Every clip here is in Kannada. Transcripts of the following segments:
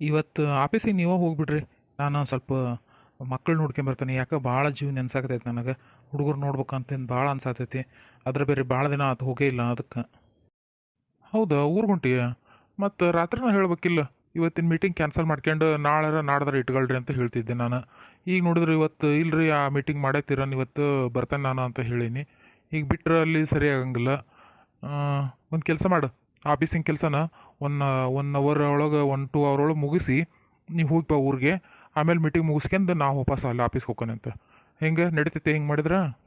ಇವತ್ತು ಆಫೀಸಿಗೆ ನೀವೇ ಹೋಗ್ಬಿಡ್ರಿ. ನಾನು ಸ್ವಲ್ಪ ಮಕ್ಕಳು ನೋಡ್ಕೊಂಬರ್ತೀನಿ ಯಾಕೆ ಭಾಳ ಜೀವ ನೆನ್ಸಾಕತೈತೆ ನನಗೆ. ಹುಡುಗರು ನೋಡ್ಬೇಕಂತಂದು ಭಾಳ ಅನ್ಸಾತೈತಿ. ಅದ್ರ ಬೇರೆ ಭಾಳ ದಿನ ಆತು, ಹೋಗೇ ಇಲ್ಲ ಅದಕ್ಕೆ. ಹೌದಾ ಊರು ಹೊಂಟಿಯ? ಮತ್ತು ರಾತ್ರಿನ ಹೇಳ್ಬೇಕಿಲ್ಲ. ಇವತ್ತಿನ ಮೀಟಿಂಗ್ ಕ್ಯಾನ್ಸಲ್ ಮಾಡ್ಕೊಂಡು ನಾಳೆ ನಾಡ್ದಾರ ಇಟ್ಕೊಳ್ರಿ ಅಂತ ಹೇಳ್ತಿದ್ದೆ ನಾನು. ಈಗ ನೋಡಿದ್ರೆ ಇವತ್ತು ಇಲ್ರಿ, ಆ ಮೀಟಿಂಗ್ ಮಾಡೈತಿರ ಇವತ್ತು ಬರ್ತೇನೆ ನಾನು ಅಂತ ಹೇಳೀನಿ. ಈಗ ಬಿಟ್ಟರೆ ಅಲ್ಲಿ ಸರಿ ಆಗಂಗಿಲ್ಲ. ಒಂದು ಕೆಲಸ ಮಾಡು. ಆಫೀಸಿನ ಕೆಲಸನ ಒನ್ ಒನ್ ಅವರ್ ಒಳಗೆ ಒನ್ ಟೂ ಅವರ್ ಒಳಗೆ ಮುಗಿಸಿ ನೀವು ಹೋಗಿ ಬಾ ಊರಿಗೆ. ಆಮೇಲೆ ಮೀಟಿಂಗ್ ಮುಗಿಸ್ಕೊಂಡು ನಾವು ವಾಪಸ್ ಅಲ್ಲಿ ಆಫೀಸ್ಗೆ ಹೋಗೋಣ ಅಂತ. ಹೆಂಗೆ ನಡೀತೈತೆ, ಹಿಂಗೆ ಮಾಡಿದ್ರೆ?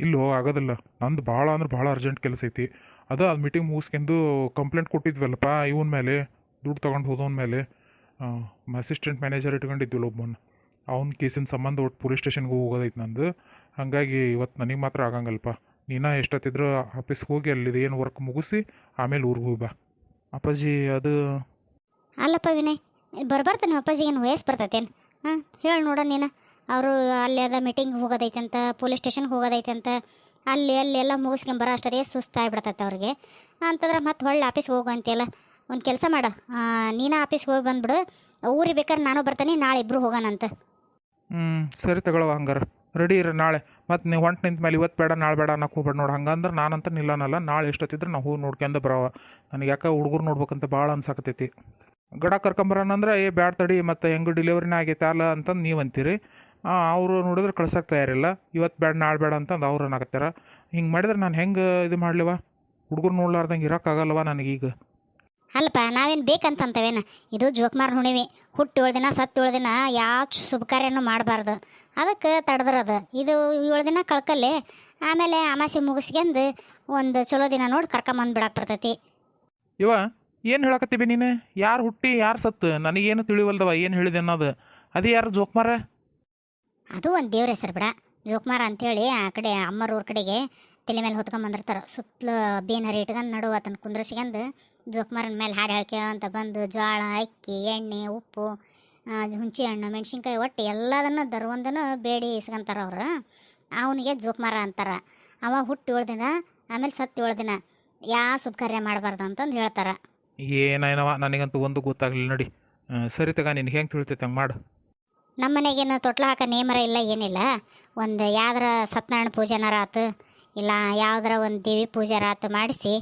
ಇಲ್ಲೋ, ಆಗೋದಿಲ್ಲ. ನಂದು ಭಾಳ ಅಂದ್ರೆ ಭಾಳ ಅರ್ಜೆಂಟ್ ಕೆಲಸ ಐತಿ. ಅದು ಅದು ಮೀಟಿಂಗ್ ಮುಗಿಸ್ಕೊಂಡು ಕಂಪ್ಲೇಂಟ್ ಕೊಟ್ಟಿದ್ವಲ್ಲಪ್ಪ ಇವನ ಮೇಲೆ, ದುಡ್ಡು ತೊಗೊಂಡು ಹೋದವನ ಮೇಲೆ. ಅಸಿಸ್ಟೆಂಟ್ ಮ್ಯಾನೇಜರ್ ಇಟ್ಕೊಂಡಿದ್ವಿಲ್ಲ ಒಬ್ಬನ. ಅವ್ನ ಕೇಸಿನ ಸಂಬಂಧ ಒಟ್ಟು ಪೊಲೀಸ್ ಸ್ಟೇಷನ್ಗೆ ಹೋಗೋದೈತೆ ನಂದು. ಹಾಗಾಗಿ ಇವತ್ತು ನನಗೆ ಮಾತ್ರ ಆಗಂಗಲ್ಪ. ನೀನ ಎಷ್ಟೊತ್ತಿದ್ರು ಆಫೀಸ್ ಹೋಗಿ ಅಲ್ಲಿ ಏನು ವರ್ಕ್ ಮುಗಿಸಿ ಆಮೇಲೆ ಊರಿಗೆ ಹೋಗಿ ಬಾ. ಅಪ್ಪಾಜಿ ಅದು ಅಲ್ಲಪ್ಪ ವಿನಯ್ ಬರ್ಬಾರ್ದು ನಿಮ್ಮ ಅಪ್ಪಾಜಿಗೆ ಏನು ವಯಸ್ಸು ಬರ್ತೈತೇನು? ಹಾಂ ಹೇಳಿ ನೋಡ ನೀನು. ಅವರು ಅಲ್ಲಿ ಅದ ಮೀಟಿಂಗ್ ಹೋಗೋದೈತಂತ ಪೊಲೀಸ್ ಸ್ಟೇಷನ್ಗೆ ಹೋಗೋದೈತಂತ ಅಲ್ಲಿ ಅಲ್ಲಿ ಎಲ್ಲ ಮುಗಿಸ್ಕೊಂಡ್ ಬರೋ ಅಷ್ಟೊತ್ತಿಗೆ ಸುಸ್ತಾಗ್ಬಿಡ್ತೈತೆ ಅವ್ರಿಗೆ. ಅಂತಂದ್ರೆ ಮತ್ತೆ ಹೊಳ್ಳಿ ಆಫೀಸ್ಗೆ ಹೋಗು ಅಂತೆಲ್ಲ ಒಂದು ಕೆಲಸ ಮಾಡು. ನೀನು ಆಫೀಸ್ಗೆ ಹೋಗಿ ಬಂದ್ಬಿಡು ಊರಿಗೆ ಬೇಕಾದ್ರೆ ನಾನು ಬರ್ತೀನಿ ನಾಳೆ ಇಬ್ಬರು ಹೋಗೋಣಂತ. ಹ್ಞೂ ಸರಿ ತಗೊಳ್ಳುವ ಹಂಗಾರೆ. ರೆಡಿ ಇರ ನಾಳೆ. ಮತ್ತು ನೀವು ಹೊಂಟು ನಿಂತ ಮೇಲೆ ಇವತ್ತು ಬೇಡ, ನಾಳೆ ಬೇಡ ಅನ್ನಕ್ಕೆ ಹೋಗ್ಬೇಡ ನೋಡಿ. ಹಂಗಂದ್ರೆ ನಾನಂತ ನಿಲ್ಲನಲ್ಲ, ನಾಳೆ ಎಷ್ಟೊತ್ತಿದ್ರೆ ನಾವು ಹೂ ನೋಡ್ಕೊಂಡು ಬರವ. ನನಗೆ ಯಾಕೆ ಹುಡುಗರು ನೋಡ್ಬೇಕಂತ ಭಾಳ ಅನ್ಸಕತ್ತೈತಿ. ಗಡ ಕರ್ಕೊಂಬರೋಣಂದ್ರೆ ಏ ಬ್ಯಾಡ ತಡಿ, ಮತ್ತು ಹೆಂಗೆ ಡಿಲಿವರಿನೇ ಆಗೈತೆ ಅಲ್ಲ ಅಂತಂದು ನೀವು ಅಂತೀರಿ. ಅವರು ನೋಡಿದ್ರೆ ಕಳ್ಸಕ್ಕೆ ತಯಾರಿಲ್ಲ. ಇವತ್ತು ಬೇಡ ನಾಳೆ ಬೇಡ ಅಂತಂದು ಅವ್ರು ಅನ್ನಕತ್ತಾರ. ಹಿಂಗೆ ಮಾಡಿದ್ರೆ ನಾನು ಹೆಂಗೆ ಇದು ಮಾಡಲಿವ? ಹುಡುಗರು ನೋಡ್ಲಾರ್ದಂಗೆ ಇರೋಕ್ಕಾಗಲ್ವ ನನಗೀಗ? ಅಲ್ಲಪ್ಪ ನಾವೇನು ಬೇಕಂತಂತವೇನು? ಇದು ಜೋಕ್ಮಾರ್ ಹುಣಿವಿ ಹುಟ್ಟು ಏಳು ದಿನ ಸತ್ತು ಏಳು ದಿನ ಯಾವ ಶುಭ ಕಾರ್ಯನೂ ಮಾಡಬಾರ್ದು. ಅದಕ್ಕೆ ತಡೆದ್ರದು. ಇದು ಏಳು ದಿನ ಕಳ್ಕಲ್ಲಿ ಆಮೇಲೆ ಅಮಾಸೆ ಮುಗಿಸ್ಕೊಂಡು ಒಂದು ಚಲೋ ದಿನ ನೋಡಿ ಕರ್ಕೊಂಬಂದು ಬಿಡಕ್ಕೆ ಬರ್ತೈತಿ ಇವ ಏನು ಹೇಳಕತ್ತೀವಿ ನೀನು? ಯಾರು ಹುಟ್ಟಿ ಯಾರು ಸತ್ತು? ನನಗೇನು ತಿಳಿವಲ್ದವ ಏನು ಹೇಳಿದೆ ಅನ್ನೋದು. ಅದು ಯಾರು ಜೋಕ್ಮಾರ ಅದು ಒಂದು ದೇವ್ರ ಹೆಸರು ಬಿಡ. ಜೋಕುಮಾರ ಅಂತೇಳಿ ಆ ಕಡೆ ಅಮ್ಮರ ಊರ ಕಡೆಗೆ ತಲೆ ಮೇಲೆ ಹೊತ್ಕೊಂಬಂದಿರ್ತಾರೆ. ಸುತ್ತಲೂ ಬೇನರಿ ಇಟ್ಕೊಂಡು ನಡು ಆತನ ಕುಂದ್ರಸ್ಕೊಂಡು ಜೋಕುಮಾರನ ಮೇಲೆ ಹಾಡು ಹೇಳ್ಕೊಂತ ಬಂದು ಜೋಳ ಅಕ್ಕಿ ಎಣ್ಣೆ ಉಪ್ಪು ಹುಣ್ಸೆ ಹುಂಚಿ ಹಣ್ಣು ಮೆಣಸಿನ್ಕಾಯಿ ಒಟ್ಟು ಎಲ್ಲದನ್ನು ದರ್ವಂದನು ಬೇಡಿ ಇಸ್ಕೊಂತಾರ ಅವರು. ಅವನಿಗೆ ಜೋಕುಮಾರ ಅಂತಾರೆ. ಅವ ಹುಟ್ಟು ಏಳು ದಿನ ಆಮೇಲೆ ಸತ್ತು ಏಳು ದಿನ ಯಾವ ಶುಭ ಕಾರ್ಯ ಮಾಡಬಾರ್ದು ಅಂತಂದು ಹೇಳ್ತಾರೆ. ಏನೇನವ ನನಗಂತೂ ಒಂದು ಗೊತ್ತಾಗ್ಲಿಲ್ಲ ನೋಡಿ. ಸರಿ ತಗ ನಿನ್ಗೆ ಹೆಂಗೆ ತಿಳಿತೈತೆ ಹಂಗೆ ಮಾಡು. ನಮ್ಮ ಮನೆಗೇನು ತೊಟ್ಲ ಹಾಕ ನೇಮರ ಇಲ್ಲ ಏನಿಲ್ಲ. ಒಂದು ಯಾವ್ದಾರ ಸತ್ಯನಾರಾಯಣ ಪೂಜೆನಾರ ಆತು ಇಲ್ಲ ಯಾವ್ದಾರ ಒಂದು ದೇವಿ ಪೂಜೆ ಆತು ಮಾಡಿಸಿ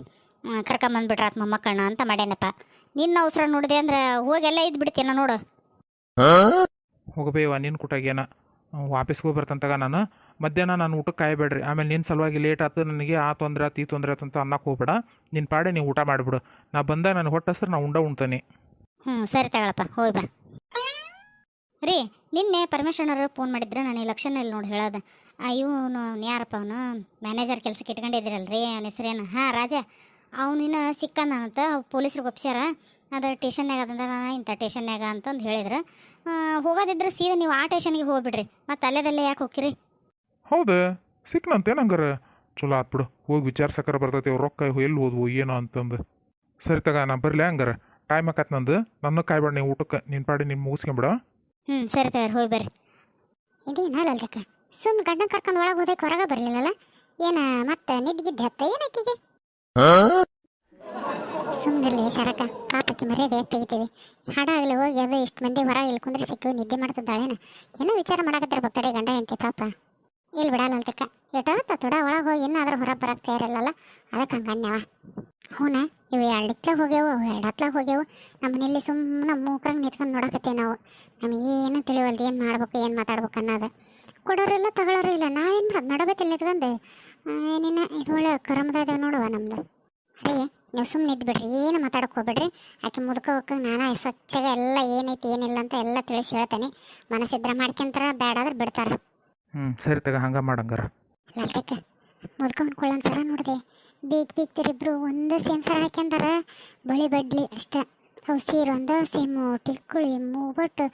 ಕರ್ಕೊಂಬಂದ್ಬಿಟ್ರಾತ್ ಮೊಮ್ಮಕ್ಕಣ್ಣ ಅಂತ ಮಾಡ್ಯಾನಪ್ಪ. ನಿನ್ನ ಅವಸರ ನೋಡಿದೆ ಅಂದ್ರೆ ಹೋಗೆಲ್ಲ ಇದ್ ಬಿಡ್ತೀನ ನೋಡು ಹೋಗಬೇವ ನಿನ್ನ ಕುಟಾಗೇನ ವಾಪಸ್ ಹೋಗಿ ಬರ್ತಂತಾಗ ನಾನು. ಮಧ್ಯಾಹ್ನ ನಾನು ಊಟಕ್ಕೆ ಕಾಯಬೇಡ್ರಿ. ಆಮೇಲೆ ನಿನ್ನ ಸಲುವಾಗಿ ಲೇಟ್ ಆತು ನನಗೆ ಆ ತೊಂದರೆ ಆತು ಈ ತೊಂದರೆ ಆತು ಅಂತ ಅನ್ನಕ್ಕೆ ಹೋಗ್ಬೇಡ. ನಿನ್ನ ಪಾಡೆ ನೀವು ಊಟ ಮಾಡಿಬಿಡು. ನಾ ಬಂದ ನಾನು ಹೊಟ್ಟೆ ಹಸ್ರು ನಾ ಉಂಡ ಉಣ್ತೇನೆ. ಹ್ಞೂ ಸರಿ ತಗೊಳಪ್ಪ ಹೋಗಿ ಬಾ. ರೀ ನಿನ್ನೆ ಪರಮೇಶ್ವರನವರು ಫೋನ್ ಮಾಡಿದ್ರೆ ನಾನು ಈ ಲಕ್ಷಣ ಇಲ್ಲಿ ನೋಡಿ ಹೇಳೋದು. ಇವನು ಯಾರಪ್ಪ ಅವನು? ಮ್ಯಾನೇಜರ್ ಕೆಲಸಕ್ಕೆ ಇಟ್ಕೊಂಡಿದ್ದೀರಲ್ರಿ ಅವನ ಹೆಸರೇನು? ಹಾಂ ರಾಜ. ಅವನಿನ ಅಂತ ಪೊಲೀಸ್ರಿಗೆ ಒಪ್ಸ್ಯಾರ. ಅದು ಟೇಷನ್ಯಾಗ ಅದಂದ ಇಂಥ ಟೇಷನ್ಯಾಗ ಅಂತಂದು ಹೇಳಿದ್ರು. ಹೋಗೋದಿದ್ರೆ ಸೀದಾ ನೀವು ಆ ಟೇಷನ್ಗೆ ಹೋಗ್ಬಿಡ್ರಿ. ಮತ್ತು ಅಲ್ಲೇದಲ್ಲೇ ಯಾಕೆ ಹೋಗಿರಿ ಹೌದು ಸಿಕ್ಕನಂತೆ ಹಂಗಾರೆ ಚಲೋ ಆತ್ಬಿಡು ಹೋಗಿ ವಿಚಾರ್ಸಕ್ಕಾರ ಬರ್ತೈತಿ ಅವ್ರ ರೊಕ್ಕ ಎಲ್ಲಿ ಹೋದ್ವು ಏನೋ ಅಂತಂದು. ಸರಿ ತಗ ನಾ ಬರಲಿ ಹಂಗಾರೆ. ಟೈಮ್ ಆಕತ್ ನಂದು. ನನ್ನ ಕಾಯ್ಬೇಡ ನೀವು ಊಟಕ್ಕೆ ನಿನ್ನ ಪಾಡಿ ನಿಮ್ಮ ಮುಗಿಸ್ಕೊಂಬಿಡ ಹ್ಞೂ ಸರಿ ತಗ ಹೋಗಿ ಬರ್ರಿ. ಇದೇನು ಅಲ್ಲಲ್ದಕ್ಕ ಸುಮ್ಮ ಗಂಡನ ಕರ್ಕೊಂಡು ಒಳಗೆ ಹೋದಕ್ಕೆ ಹೊರಗೆ ಬರಲಿಲ್ಲಲ್ಲ? ಏನ ಮತ್ತೆ ನಿದ್ಗಿದ್ದೆ ಹತ್ತ ಏನಕ್ಕಿಗೆ ಸುಮ್ಮನಿರಲಿ ಶರಕ ಪಾಪಕ್ಕೆ ಮರ್ಯಾದೆ ತೆಗಿತೀವಿ ಹಾಡಾಗಲಿ ಹೋಗಿ ಅದು ಇಷ್ಟು ಮಂದಿ ಹೊರಗೆ ಇಲ್ಕೊಂಡ್ರೆ ಸಿಕ್ಕು, ನಿದ್ದೆ ಮಾಡ್ತಿದ್ದಾಳೇನ? ಏನೋ ವಿಚಾರ ಮಾಡಕತ್ತಿರ ಬರ್ತಡೆ ಗಂಡ ಹೆಂಡತಿ ಪಾಪ. ಇಲ್ಲಿ ಬಿಡಲ್ಲ ಅಂತಕ್ಕ ಎಟಾತ ತೊಡ ಒಳಗೆ ಹೋಗಿ ಇನ್ನಾದ್ರೂ ಹೊರ ಬರಕ್ಕೆ ತಯಾರಿಲ್ಲಲ್ಲ? ಅದಕ್ಕೆ ಹಂಗನ್ಯವ ಹೂನ? ಇವು ಎರಡಕ್ಕೆ ಹೋಗ್ಯಾವು, ಅವು ಎರಡು ಹತ್ಲಾಗ ಹೋಗ್ಯಾವು. ನಮ್ಮ ಮನೇಲಿ ಸುಮ್ಮನೆ ಮೂಕ್ರಂಗೆ ನಿಂತ್ಕೊಂಡು ನೋಡಕತ್ತೇವೆ ನಾವು. ನಮಗೇನು ತಿಳಿವಲ್ದು, ಏನು ಮಾಡ್ಬೇಕು, ಏನು ಮಾತಾಡ್ಬೇಕು ಅನ್ನೋದು. ಕೊಡೋರಿಲ್ಲ ಇಲ್ಲ. ಏನು ಮಾಡೋದು ನಡಬೇಕಲ್ಲಿ ನಿಂತ್ಕೊಂಡು. ಏನೇನ, ಇದು ಒಳ್ಳೆ ಕರಮದ ನೋಡುವ ನಮ್ದು. ಅರೇ ನೀವು ಸುಮ್ಮನೆ ಇದ್ಬಿಡ್ರಿ ಏನು ಮಾತಾಡೋಕೆ ಹೋಗ್ಬೇಡ್ರಿ. ಆಕೆ ಮುದುಕೋಕೆ ನಾನು ಸ್ವಚ್ಛಗೆ ಎಲ್ಲ ಏನೈತಿ ಏನಿಲ್ಲ ಅಂತ ಎಲ್ಲ ತಿಳಿಸಿ ಹೇಳ್ತೇನೆ. ಮನಸ್ಸಿದ್ರೆ ಮಾಡ್ಕೊಂತಾರ ಬೇಡಾದ್ರೆ ಬಿಡ್ತಾರ. ಹ್ಞೂ ಸರಿ ತಗ ಹಂಗೆ ಮಾಡಂಗಾರ. ಲಲ್ತಕ್ಕ ಮುದ್ಕೊಂಡು ಕೊಳ್ಳೋ ಸರ ನೋಡಿದೆ. ಬೀಗ್ ಬೀಗ್ತಿರಿಬ್ರು ಒಂದು ಸೇಮ್ ಸರ ಹಾಕ್ಯಂದಾರ. ಬಳಿ ಬಡ್ಲಿ ಅಷ್ಟೇ. ಅವು ಸೀರೆ ಒಂದ ಸೇಮು ಟಿಕ್ಕುಳಿ ಮೂವಟ್ಟು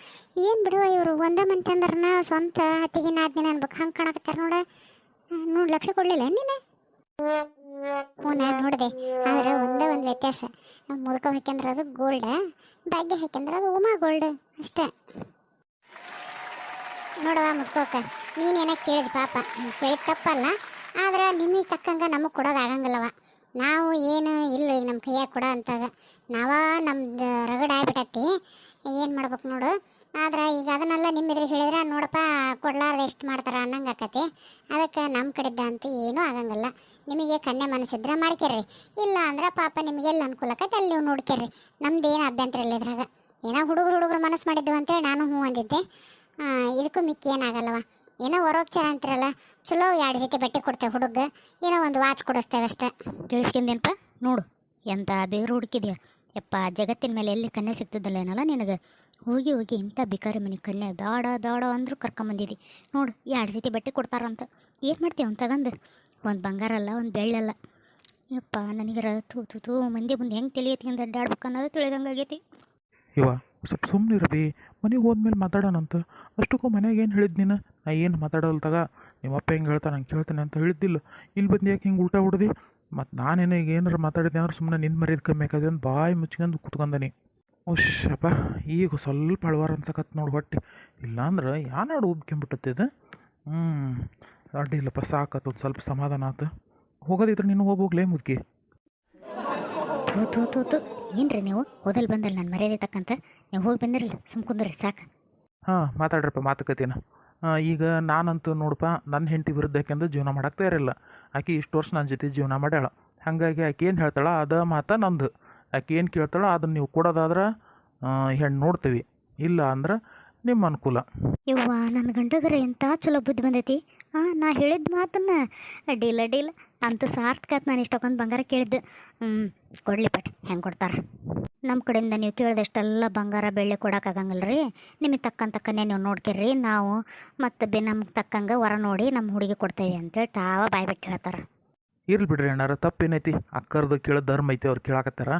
ಏನು ಬಿಡುವ ಇವರು ಒಂದೇ ಮಂತ್ ಅಂದ್ರನ ಸ್ವಂತ ಹತ್ತಿಗೆ ನಾದಿನ ದಿನ ಅನ್ಬೇಕು. ಹಂಗೆ ಕಾಣಕತ್ತಾರ ನೋಡ. ನೋಡಿ ಲಕ್ಷ ಕೊಡಲಿಲ್ಲ ನೀನು? ಹ್ಞೂ, ನಾನು ನೋಡಿದೆ. ಆದ್ರೆ ಒಂದೇ ಒಂದು ವ್ಯತ್ಯಾಸ. ಮುದುಕ ಹಾಕ್ಯಂದ್ರೆ ಅದು ಗೋಲ್ಡ್ ಭಾಗ್ಯ ಹಾಕ್ಯಂದ್ರೆ ಅದು ಉಮಾ ಗೋಲ್ಡ್ ಅಷ್ಟೇ. ನೋಡುವ ಮುದ್ಕೋಕ ನೀನೇನ ಕೇಳಿದ ಪಾಪ. ಕೇಳಿದ ತಪ್ಪಲ್ಲ. ಆದ್ರೆ ನಿಮಗೆ ತಕ್ಕಂಗೆ ನಮಗೆ ಕೊಡೋದಾಗಂಗಿಲ್ಲವ ನಾವು ಏನು ಇಲ್ಲ ಈಗ ನಮ್ಮ ಕೈಯಾಗ ಕೊಡೋ ಅಂಥದ್ದು ನಾವ ನಮ್ದು ರಗಡ ಆಗ್ಬಿಟ್ಟತಿ ಏನು ಮಾಡ್ಬೇಕು ನೋಡು. ಆದ್ರೆ ಈಗ ಅದನ್ನೆಲ್ಲ ನಿಮ್ಮ ಎದುರು ಹೇಳಿದ್ರೆ, ನೋಡಪ್ಪ, ಕೊಡ್ಲಾರ್ದ ಎಷ್ಟು ಮಾಡ್ತಾರ ಅನ್ನಂಗೆ ಆಕತಿ. ಅದಕ್ಕೆ ನಮ್ಮ ಕಡೆದ್ದ ಅಂತ ಏನೂ ಆಗಂಗಿಲ್ಲ. ನಿಮಗೆ ಕನ್ಯೆ ಮನಸ್ಸಿದ್ರೆ ಮಾಡ್ಕೇರಿ ಇಲ್ಲ ಅಂದ್ರೆ ಪಾಪ ನಿಮಗೆ ಎಲ್ಲಿ ಅನುಕೂಲ ಆಕೈತೆ ಅಲ್ಲಿ ನೀವು ನೋಡ್ಕೇರಿ ನಮ್ದು ಏನು ಅಭ್ಯಂತರ ಇಲ್ಲ ಇದ್ರಾಗ. ಏನೋ ಹುಡುಗರು ಹುಡುಗರು ಮನಸ್ಸು ಮಾಡಿದ್ವು ಅಂತೇಳಿ ನಾನು ಹ್ಞೂ ಅಂದಿದ್ದೆ. ಇದಕ್ಕೂ ಮಿಕ್ಕಿ ಏನಾಗಲ್ಲವ. ಏನೋ ಹೊರೋಪಚಾರ ಅಂತಿರಲ್ಲ. ಚಲೋ ಎರಡು ಜೊತೆ ಬಟ್ಟೆ ಕೊಡ್ತೇವೆ ಹುಡುಗ. ಏನೋ ಒಂದು ವಾಚ್ ಕೊಡಿಸ್ತೇವೆ ಅಷ್ಟೇ. ತಿಳಿಸ್ಕೊಂಡೇನಪ್ಪ ನೋಡು ಎಂಥ ಬೇರು ಹುಡುಕಿದ್ಯಾ. ಯಪ್ಪ, ಜಗತ್ತಿನ ಮೇಲೆ ಎಲ್ಲಿ ಕನ್ನೆ ಸಿಗ್ತದಲ್ಲ ಏನಲ್ಲ ನಿನಗೆ? ಹೋಗಿ ಹೋಗಿ ಇಂಥ ಬೇಕಾರೆ ಮನೆ ಕನ್ಯೆ ಬೇಡ ಬೇಡ ಅಂದರೂ ಕರ್ಕೊಂಬಂದಿದ್ದಿ ನೋಡು ಎರಡು ಜೊತೆ ಬಟ್ಟೆ ಕೊಡ್ತಾರಂತ ಏನು ಮಾಡ್ತೀವಿ ಅಂತ ತಗಂದು? ಒಂದು ಬಂಗಾರ ಅಲ್ಲ, ಒಂದು ಬೆಳ್ಳಲ್ಲ ಯಪ್ಪ ನನಗೆ ತೂ ತೂ ತೂ ಮಂದಿ ಮುಂದೆ ಹೆಂಗೆ ಎತ್ಕೊಂಡು ಅಡ್ಡಾಡ್ಬೇಕು ಅನ್ನೋದು ತಿಳಿದಂಗೆ ಆಗೈತಿ. ಇವ ಸ್ವಲ್ಪ ಸುಮ್ಮನಿರಬಿ ಮನೆಗೆ ಹೋದ್ಮೇಲೆ ಮಾತಾಡೋಣಂತ ಅಷ್ಟಕ್ಕೂ ಮನೆಗೆ ಏನು ಹೇಳಿದ್ ನೀನು? ನಾ ಏನು ಮಾತಾಡೋಲ್ಲ ತಗ? ನಿಮ್ಮ ಅಪ್ಪ ಹೆಂಗೆ ಹೇಳ್ತಾನೆ? ಹಂಗೆ ಕೇಳ್ತಾನೆ ಅಂತ ಹೇಳಿದ್ದಿಲ್ಲ. ಇಲ್ಲಿ ಬಂದು ಯಾಕೆ ಹಿಂಗೆ ಉಲ್ಟಾ ಹೊಡ್ದು? ಮತ್ತು ನಾನೇನು ಈಗ ಏನಾರು ಮಾತಾಡಿದ್ದೆ ಅಂದ್ರೆ ಸುಮ್ಮನೆ ನಿನ್ನ ಮರ್ಯಾದೆ ಕಮ್ಮಿ ಆಕದೆ ಅಂತ ಬಾಯಿ ಮುಚ್ಕೊಂಡು ಕುತ್ಕೊಂಡನಿ. ಓಶಪ್ಪ ಈಗ ಸ್ವಲ್ಪ ಹಳವಾರ ಅನ್ಸಕತ್ ನೋಡಿ ಹೊಟ್ಟೆ. ಇಲ್ಲಾಂದ್ರೆ ಯಾನಾಡು ಉಬ್ಕೊಂಬಿಟ್ಟತ್ತಿದೆ ಹ್ಞೂ ಅಡ್ಡಿಲ್ಲಪ್ಪ ಸಾಕತ್ತು ಒಂದು ಸ್ವಲ್ಪ ಸಮಾಧಾನ ಆತು. ಹೋಗೋದಿದ್ರೆ ನೀನು ಹೋಗ್ಲೇ ಮುದ್ಕಿ. ಏನ್ರಿ ನೀವು? ಓದಲ್ ಬಂದಲ್ಲ ನಾನು ಮರ್ಯಾದೆ ತಕ್ಕಂತ? ನೀವು ಹೋಗಿ ಬಂದಿರಲ್ಲ ಸುಮ್ ಕುಂದ್ರಿ ಸಾಕು. ಹಾಂ ಮಾತಾಡ್ರಪ್ಪ ಮಾತುಕತೆನ. ಈಗ ನಾನಂತೂ ನೋಡಪ್ಪ ನನ್ನ ಹೆಂಡತಿ ವಿರುದ್ಧ ಯಾಕೆಂದ್ರೆ ಜೀವನ ಮಾಡಕ್ಕೆ ತಯಾರಿಲ್ಲ. ಆಕೆ ಇಷ್ಟು ವರ್ಷ ನನ್ನ ಜೊತೆ ಜೀವನ ಮಾಡ್ಯಾಳ. ಹಾಗಾಗಿ ಆಕೆ ಏನು ಹೇಳ್ತಾಳ ಅದ ಮಾತ ನಂದು. ಆಕೆ ಏನು ಕೇಳ್ತಾಳೋ ಅದನ್ನು ನೀವು ಕೊಡೋದಾದ್ರೆ ಹೆಣ್ಣು ನೋಡ್ತೀವಿ. ಇಲ್ಲ ಅಂದ್ರೆ ನಿಮ್ಮ ಅನುಕೂಲ. ಯವ್ವ ನನ್ನ ಗಂಡದ್ರೆ ಎಂಥ ಚಲೋ ಬುದ್ಧಿ ಬಂದೈತಿ. ಹಾಂ ನಾ ಹೇಳಿದ ಮಾತನ್ನ ಅಡ್ಡಿಲ್ಲ ಅಡ್ಡಿಲ್ಲ ಅಂತ ಸಾರ್ಥಕ ನಾನು ಇಷ್ಟಕ್ಕೊಂದು ಬಂಗಾರ ಕೇಳಿದ್ದು ಹ್ಞೂ ಕೊಡಲಿ ಪಟ್, ಹೆಂಗೆ ಕೊಡ್ತಾರೆ? ನಮ್ಮ ಕಡೆಯಿಂದ ನೀವು ಕೇಳಿದಷ್ಟೆಲ್ಲ ಬಂಗಾರ ಬೆಳ್ಳಿ ಕೊಡೋಕ್ಕಾಗಂಗಿಲ್ಲ ರೀ ನಿಮಗೆ ತಕ್ಕಂತ ಕನ್ಯೆ ನೀವು ರೀ ನಾವು ಮತ್ತು ಬಿ ನಮ್ಗೆ ತಕ್ಕಂಗೆ ವರ ನೋಡಿ ನಮ್ಮ ಹುಡುಗಿ ಕೊಡ್ತೇವೆ ಅಂತೇಳಿ ತಾವ ಬಾಯ್ಬಿಟ್ಟು ಹೇಳ್ತಾರೆ. ಇರ್ಲಿ ಬಿಡ್ರಿ ಅಣ್ಣಾರ ತಪ್ಪೇನೈತಿ? ಅಕ್ಕರ್ದು ಕೇಳೋ ಧರ್ಮ ಐತಿ ಅವ್ರು ಕೇಳಾಕತ್ತಾರ.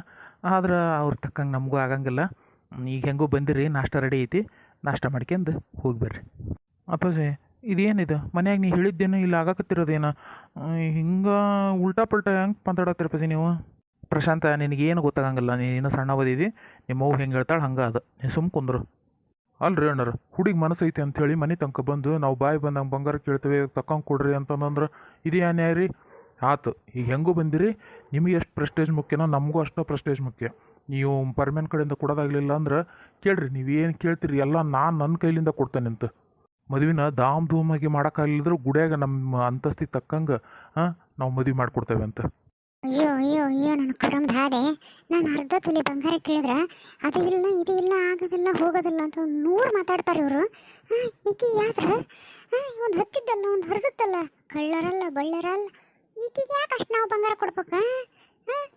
ಆದ್ರೆ ಅವ್ರ ತಕ್ಕಂಗೆ ನಮಗೂ ಆಗಂಗಿಲ್ಲ. ಈಗ ಹೆಂಗೂ ಬಂದಿರಿ, ನಾಷ್ಟ ರೆಡಿ ಐತಿ. ನಾಷ್ಟ ಮಾಡ್ಕೊಂಡು ಹೋಗ್ಬೇಡ್ರಿ. ಅಪ್ಪಾಜಿ, ಇದೇನಿದು? ಮನ್ಯಾಗ ನೀ ಹೇಳಿದ್ದೇನು ಇಲ್ಲ ಆಗಾಕತ್ತಿರೋದೇನು? ಹಿಂಗೆ ಉಲ್ಟಾ ಪಲ್ಟಾ ಹೆಂಗೆ ಮಾತಾಡತ್ತಿರಪ್ಪಾಜಿ ನೀವು? ಪ್ರಶಾಂತ, ನಿನಗೇನು ಗೊತ್ತಾಗಂಗಿಲ್ಲ. ನೀನು ಸಣ್ಣ ಓದಿದಿ. ನಿಮ್ಮ ಅವ್ವ ಹೆಂಗೆ ಹೇಳ್ತಾಳೆ ಹಂಗೆ ಅದು. ನೀ ಸುಮ್ ಕುಂದ್ರು. ಅಲ್ರಿ ಅಣ್ಣರು ಹುಡುಗಿ ಮನಸ್ಸು ಐತಿ ಹೇಳಿ ಮನೆ ತನಕ ಬಂದು ನಾವು ಬಾಯಿ ಬಂದಂಗೆ ಬಂಗಾರ ಕೇಳ್ತೇವೆ, ತಕ್ಕಂಗೆ ಕೊಡ್ರಿ ಅಂತಂದ್ರೆ ಇದು ಅನ್ಯಾಯ ರೀ. ಆತು. ಈಗ ಹೆಂಗೂ ಬಂದಿರಿ, ನಿಮಗೆ ಎಷ್ಟು ಪ್ರೆಸ್ಟೇಜ್ ಮುಖ್ಯನೋ ನಮಗೂ ಅಷ್ಟು ಪ್ರೆಸ್ಟೇಜ್ ಮುಖ್ಯ. ನೀವು ಪರ್ಮೆನ್ ಕಡೆಯಿಂದ ಕೊಡೋದಾಗಲಿಲ್ಲ ಅಂದ್ರೆ ಕೇಳ್ರಿ ನೀವು ಏನು ಕೇಳ್ತೀರಿ, ಎಲ್ಲ ನಾನು ನನ್ನ ಕೈಲಿಂದ ಕೊಡ್ತೇನೆ ಅಂತ ಮದುವಿನ ಧಾಮ್ ಧೂಮಾಗಿ ಮಾಡೋಕ್ಕಾಗಲಿದ್ರು ಗುಡಿಯಾಗ ನಮ್ಮ ಅಂತಸ್ತಿಗೆ ತಕ್ಕಂಗೆ ಹಾಂ ನಾವು ಮದುವೆ ಮಾಡಿಕೊಡ್ತೇವೆ ಅಂತ. ಅಯ್ಯೋ ಅಯ್ಯೋ ಅಯ್ಯೋ, ನನ್ನ ಕಡಮ್ ಹಾದೆ ನಾನು ಅರ್ಧ ತುಲಿ ಬಂಗಾರ ಕೇಳಿದ್ರೆ, ಅದು ಇಲ್ಲ, ಇದು ಇಲ್ಲ, ಆಗೋದಿಲ್ಲ, ಹೋಗೋದಿಲ್ಲ ಅಂತ ಒಂದು ನೂರು ಮಾತಾಡ್ತಾರೆ ಇವರು. ಈಕೆ ಯಾವ್ದ್ರ? ಒಂದು ಹತ್ತಿದ್ದಲ್ಲ ಒಂದು ಹರಿದತ್ತಲ್ಲ ಕಳ್ಳರಲ್ಲ, ಬಳ್ಳರಲ್ಲ. ಈಕಿಗೆ ಯಾಕೆ ಅಷ್ಟು ನಾವು ಬಂಗಾರ ಕೊಡ್ಬೇಕಾ?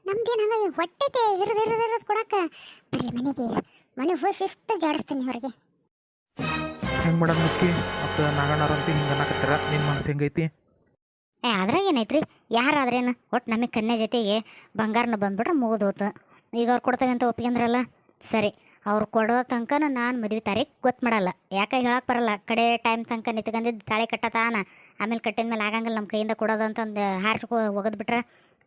ನಮ್ದೇನು ಹಂಗ ಹೊಟ್ಟೆತೆ ಇರದು ಇರದು ಇರದು ಕೊಡಕ್ಕೆ ಬರ್ರಿ ಮನೆಗೆ ಮನೆ ಹೋಗಿ ಶಿಸ್ತು ಜಾಡಿಸ್ತೀನಿ ಅವ್ರಿಗೆ ಹೆಂಗೆ ಮುಕ್ಕಿ ಮತ್ತು? ನಾಗಣ್ಣವ್ರಂತ ಹಿಂಗೆ ಅನ್ನಕತ್ತಾರ? ನಿಮ್ಮ ಮನಸ್ಸು ಹೆಂಗೈತಿ? ಏ ಅದ್ರಾಗ ಏನೈತ್ರಿ? ಯಾರಾದ್ರೇನು ಒಟ್ಟು ನಮಗೆ ಕನ್ಯೆ ಜೊತೆಗೆ ಬಂಗಾರನ ಬಂದ್ಬಿಟ್ರೆ ಮುಗಿದೋತು ಈಗ ಅವ್ರು ಕೊಡ್ತೇವೆ ಅಂತ ಒಪ್ಕೊಂಡ್ರಲ್ಲ ಸರಿ. ಅವ್ರು ಕೊಡೋ ತನಕ ನಾನು ಮದುವೆ ತಾರೀಕು ಗೊತ್ತು ಮಾಡಲ್ಲ. ಯಾಕೆ ಹೇಳಕ್ಕೆ ಬರಲ್ಲ? ಕಡೆ ಟೈಮ್ ತನಕ ನಿಂತ್ಕಂಡಿದ್ದು ತಾಳಿ ಕಟ್ಟತಾನ. ಆಮೇಲೆ ಕಟ್ಟಿದ ಮೇಲೆ ಆಗಂಗಿಲ್ಲ ನಮ್ಮ ಕೈಯಿಂದ ಕೊಡೋದು ಅಂತಂದು ಹಾರಿಸ್ಕೊ ಒಗದು ಬಿಟ್ರೆ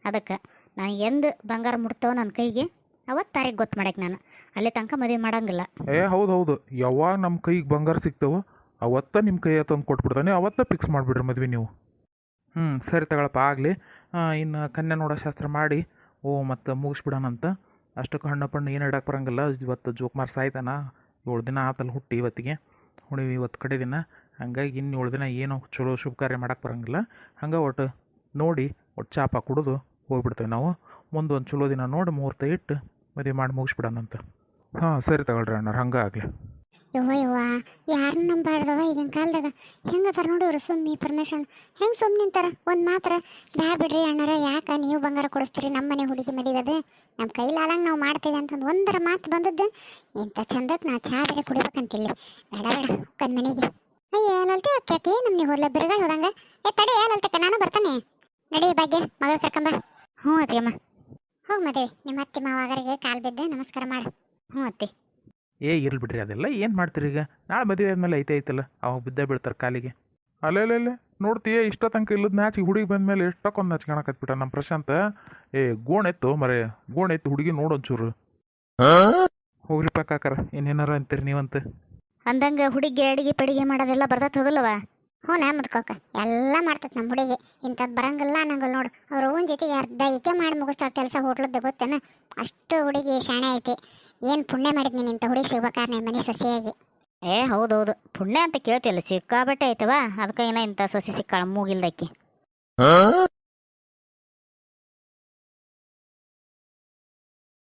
ಅದಕ್ಕೆ. ನಾನು ಎಂದು ಬಂಗಾರ ಮುಟ್ತವ ನನ್ನ ಕೈಗೆ ಅವತ್ತು ತಾರೀಕು ಗೊತ್ತು ಮಾಡಕ್ಕೆ ನಾನು. ಅಲ್ಲಿ ತನಕ ಮದುವೆ ಮಾಡಂಗಿಲ್ಲ. ಏ, ಹೌದು ಹೌದು. ಯಾವಾಗ ನಮ್ಮ ಕೈಗೆ ಬಂಗಾರ ಸಿಗ್ತಾವೋ, ಅವತ್ತ ನಿಮ್ಮ ಕೈ ತಂದು ಕೊಟ್ಬಿಡ್ತಾನೆ, ಅವತ್ತ ಫಿಕ್ಸ್ ಮಾಡಿಬಿಡ್ರಿ ಮದ್ವೆ ನೀವು. ಹ್ಞೂ ಸರಿ ತಗೊಳಪ್ಪ, ಆಗಲಿ. ಇನ್ನು ಕನ್ಯಾ ನೋಡೋ ಶಾಸ್ತ್ರ ಮಾಡಿ, ಓ, ಮತ್ತು ಮುಗಿಸ್ಬಿಡೋಣಂತ ಅಷ್ಟಕ್ಕೆ ಹಣ್ಣು ಪಣ್ಣು ಏನು ಇಡಕ್ಕೆ ಬರಂಗಿಲ್ಲ, ಇವತ್ತು ಜೋಕ್ ಮಾರ್ಸ ಆಯ್ತಾನ ಏಳು ದಿನ ಆತಲ್ಲಿ ಹುಟ್ಟಿ ಇವತ್ತಿಗೆ. ಹುಣಿವಿ ಇವತ್ತು ಕಡೆ ದಿನ. ಹಂಗಾಗಿ ಇನ್ನು ಏಳು ದಿನ ಏನೋ ಚಲೋ ಶುಭ ಕಾರ್ಯ ಮಾಡಕ್ಕೆ ಬರಂಗಿಲ್ಲ. ಹಂಗೆ ಒಟ್ಟು ನೋಡಿ, ಒಟ್ಟು ಚಾಪ ಕುಡಿದು ಹೋಗ್ಬಿಡ್ತೇವೆ ನಾವು. ಮುಂದೆ ಒಂದು ಚಲೋ ದಿನ ನೋಡಿ ಮುಹೂರ್ತ ಇಟ್ಟು ಮದುವೆ ಮಾಡಿ ಮುಗಿಸ್ಬಿಡೋಣಂತ ಹಾಂ, ಸರಿ ತಗೊಳ್ರಿ ಅಣ್ಣ ಹಂಗೆ ಆಗಲಿ. ಯವ್ವ ಯವ್ವ ಯಾರನ್ನ ನಂಬಾರ್ದವ ಈಗಿನ ಕಾಲದಾಗ? ಹೆಂಗೆ ನೋಡಿ ಇವ್ರು ಸುಮ್ಮನೆ ಪರಮೇಶ್ವರನ್. ಹೆಂಗೆ ಸುಮ್ಮನೆ ನಿಂತಾರ? ಒಂದು ಮಾತ್ರ ಬ್ಯಾ ಬಿಡ್ರಿ ಅಣ್ಣಾರ ಯಾಕೆ ನೀವು ಬಂಗಾರ ಕೊಡಿಸ್ತೀರಿ ನಮ್ಮ ಮನೆ ಹುಡುಗಿ ಮದುವೆದು? ನಮ್ಮ ಕೈಲಾದಂಗೆ ನಾವು ಮಾಡ್ತೀವಿ ಅಂತಂದು ಒಂದರ ಮಾತು ಬಂದದ್ದು, ಇಂಥ ಚಂದಕ್ಕೆ ನಾ ಚಾ ಬೇರೆ ಕುಡಿಬೇಕಂತಿಲ್ಲ. ಬೇಡ ಬೇಡ ಕನ್ ಮನೆಗೆ. ಅಯ್ಯ ಲಲ್ತೆ ಅಕ್ಕಿ ನಮ್ಗೆ ಹೋದ್ಲ ಬಿರುಗಾಳ ಹೋದಂಗ? ಏ ತಡಿ ಲಲ್ತಕ್ಕ ನಾನು ಬರ್ತಾನೆ. ನಡಿ ಭಾಗ್ಯ ಮಗಳ ಕರ್ಕೊಂಬ ಹ್ಞೂ ಅತ್ತಿಯಮ್ಮ ಹೋಗಿ ಮದುವೆ. ನಿಮ್ಮ ಅತ್ತೆ ಮಾವಾಗರಿಗೆ ಕಾಲು ಬಿದ್ದು ನಮಸ್ಕಾರ ಮಾಡು. ಹ್ಞೂ ಅತ್ತಿ. ಏ ಇರ್ಲಿ ಬಿಡ್ರಿ ಅದೆಲ್ಲ ಏನು ಮಾಡ್ತೀರಿ ಈಗ? ನಾಳೆ ಮದುವೆ ಆದ್ಮೇಲೆ ಐತೆ ಐತಲ್ಲ ಅವಾಗ ಬಿದ್ದೇ ಬೀಳ್ತಾರೆ ಕಾಲಿಗೆ. ಅಲ್ಲೇ ನೋಡ್ತೀಯ ಇಷ್ಟ ತನಕ ಇಲ್ಲದ ನಾಚಿಗೆ ಹುಡುಗಿ ಬಂದಮೇಲೆ ಎಷ್ಟಕ್ಕೊಂದು ನಾಚಿ ಕಾಣಕತ್ಬಿಟ್ಟ ನಮ್ಮ ಪ್ರಶಾಂತ? ಏ ಗೋಣೆತ್ತು ಮರೆ ಗೋಣೆತ್ತು ಹುಡುಗಿ ನೋಡೊಂಚೂರು ಹೋಗ್ರಿಪ್ಪ ಕಾಕರ ಇನ್ನೇನಾರ ಅಂತೀರಿ ನೀವಂತ? ಅಂದಂಗೆ ಹುಡುಗಿ ಅಡಿಗೆ ಪಡಿಗೆ ಮಾಡೋದೆಲ್ಲ ಬರ್ತೈತೆ ಹೋದಲ್ಲವ ಹ್ಞೂ ನಾ ಮುದ್ಕೋಕ. ಎಲ್ಲ ಮಾಡ್ತದೆ ನಮ್ಮ ಹುಡುಗಿ. ಇಂಥದ್ದು ಬರಂಗಿಲ್ಲ ಅನ್ನಂಗಿಲ್ಲ ನೋಡು. ಅವ್ರ ಅವ್ವನ ಜೊತೆಗೆ ಅರ್ಧ ಈಕೆ ಮಾಡಿ ಮುಗಿಸ್ತಾಳೆ ಕೆಲಸ ಹೋಟ್ಲದ್ದು ಗೊತ್ತೇನ? ಅಷ್ಟು ಹುಡುಗಿ ಶಾಣೆ ಐತಿ. ಏನು ಪುಣ್ಯ ಮಾಡಿದ್ನಿ ನಿಂತ ಹುಡುಗಿ ಸಿಗ್ಬೇಕಾದ್ರೆ ಮನೆ ಸೊಸೆಯಾಗಿ? ಏ ಹೌದೌದು. ಪುಣ್ಯ ಅಂತ ಕೇಳ್ತಿಲ್ಲ ಸಿಕ್ಕಾಬಟ್ಟೆ ಐತವಾ? ಅದಕ್ಕೆ ಏನೋ ಇಂಥ ಸೊಸೆ ಸಿಕ್ಕಾಳ ಮೂಗಿಲ್ದಕ್ಕಿ.